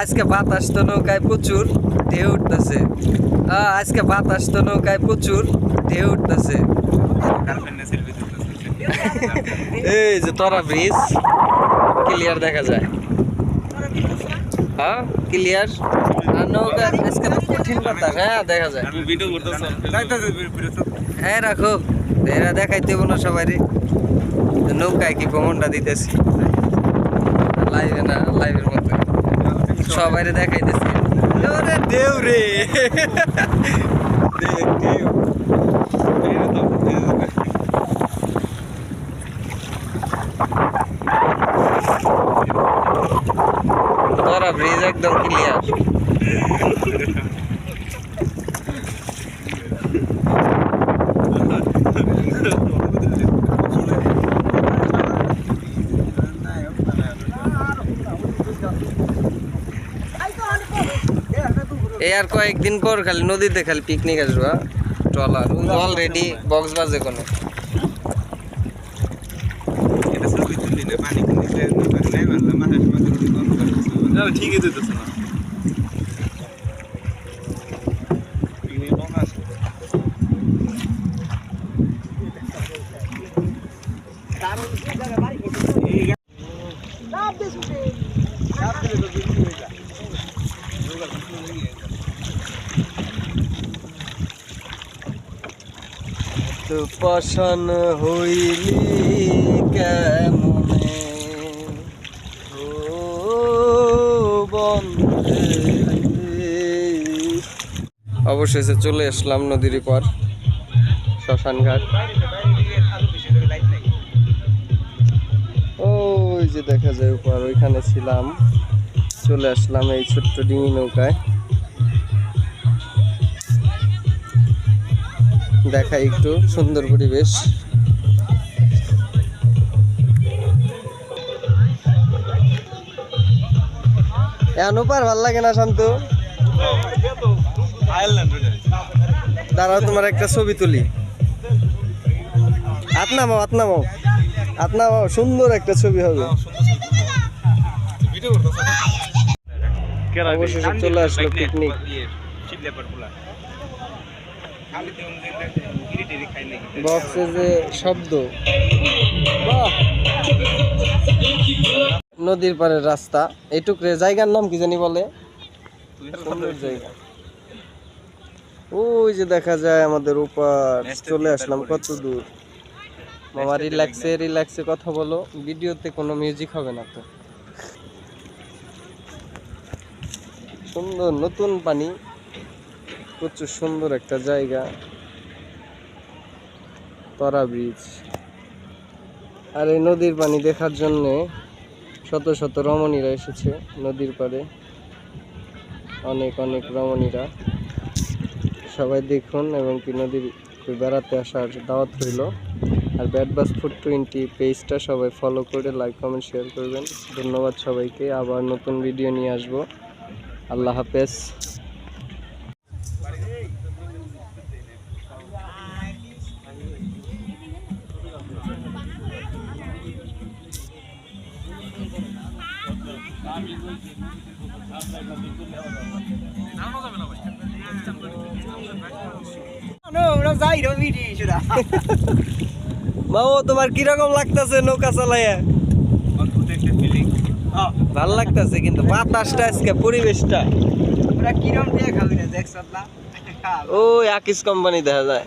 আজকে বাতাস তো নৌকায় প্রচুর, ঢেউ উঠতেছে। আজকে বাতাস তো নৌকায় প্রচুর, ঢেউ উঠতেছে। এই যে তরা ব্রিজ ক্লিয়ার দেখা যায়। হ্যাঁ ক্লিয়ার আর নৌকা আজকে তো কঠিন বাতাস হ্যাঁ দেখা যায়। হ্যাঁ রাখো। এরা দেখাইতে না সবাই নৌকায় কি ভ্রমণটা দিতেছি? লাইভে না লাইভের মতো সবাই দেখাইতেছি। ওরে দেউ, দেউ। তোরা ব্রিজ একদম ক্লিয়ার এই আর কয়েকদিন পর খালি নদীতে খালি পিকনিক আসবা ট্রলার অলরেডি বক্স বাজে কোনো ঠিকই তো না পানি কিনে নাই মারলাম মাথায় সময় তুলতে বন্ধ করে দিচ্ছি। না, ঠিকই দিতেছে না পিকনিক বন্ধ আছে। এই গা- তো পশন হইলি কেমনে? অবশেষে চলে আসলাম নদীর পর শ্মশান ঘাট ওই যে দেখা যায় উপর, ওইখানে ছিলাম। চলে আসলাম এই ছোট্ট ডিঙি নৌকায়। দেখাই একটু সুন্দর পরিবেশ। অনুপার ভালো লাগে না শান্ত? দাঁড়াও তোমার একটা ছবি তুলি। হাত নামাও হাত নামাও। হাত নামাও সুন্দর একটা ছবি হবে? অবশেষে চলে আসলো পিকনিক শব্দ। নদীর পাড়ের রাস্তা। এইটুকরে জায়গার নাম কি জানি বলে? ওই যে দেখা যায় আমাদের উপর চলে আসলাম কত দূর? মামা রিল্যাক্সে রিল্যাক্সে কথা বলো। ভিডিওতে কোনো মিউজিক হবে না তো। সুন্দর নতুন পানি। প্রচুর সুন্দর একটা জায়গা। তরা ব্রিজ আর এই নদীর পানি দেখার জন্যে শত শত রমণীরা এসেছে নদীর পাড়ে। অনেক অনেক রমণীরা। সবাই দেখুন এবং কি নদীর বেড়াতে আসার দাওয়াত রইল। আর ব্যাট বাস ফুড টোয়েন্টি পেজটা সবাই ফলো করে লাইক কমেন্ট শেয়ার করবেন। ধন্যবাদ সবাইকে। আবার নতুন ভিডিও নিয়ে আসব। আল্লাহ হাফেজ। তোমার কীরকম লাগতেছে নৌকা চালাইয়া? ভালো লাগতেছে কিন্তু বাতাসটা আজকে পরিবেশটা। কিরম দিয়ে খাবি না? দেখছ ওই আকিস কোম্পানি দেখা যায়।